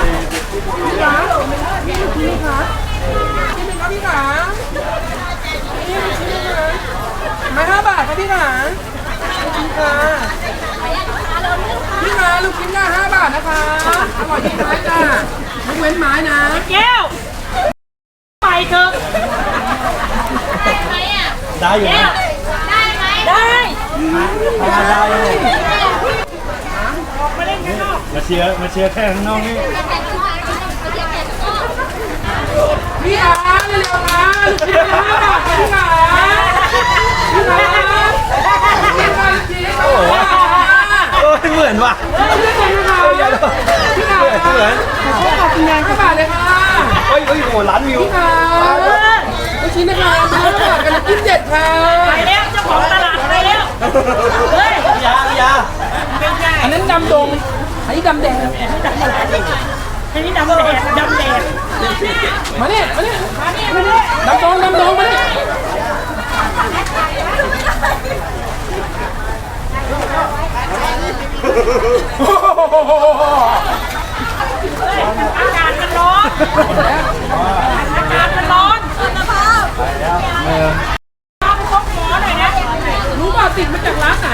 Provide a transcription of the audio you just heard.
พี่ขาพี่ขาพี่ขาพี่ขาพี่ขานี่พี่ขามาห้าบาทครับพี่ขาพี่ขาพี่ขาลูกชิ้นละห้าบาทนะคะอร่อยดีไหมจ้ายกเว้นไม้นะแก้วไปเถอะได้อยู่นะได้ทำได้อยู่ มาเล่นข้างนอก มาเชียร์มาเชียร์แค่ข้างนอกนี่พี่ขาเร็วๆนะลูกชิ้นละห้าบาทค่ะพี่ขาพี่ขาพี่ขาลูกชิ้นละห้าบาทโอ้ยเหมือนว่ะพี่ขาพี่ขาเหมือนขอบคุณงานห้าบาทเลยค่ะเฮ้ยเฮ้ยโหล้านวิวพี่ขาลูกชิ้นนะคะห้าบาทกันละกินเด็ดค่ะไปแล้วเจ้าของตลาดไปแล้วเฮ้ยยายาเป็นไงอันนั้นดำดง อันนี้ดำแดงอันนี้ดำแดดดำแดดมาเนี่ยมาเนี่ยดำดงดำดงมาเนี่ยอากาศมันร้อนอากาศมันร้อนพาไปพบหมอหน่อยนะรู้ป่ะติดมาจากร้านไหน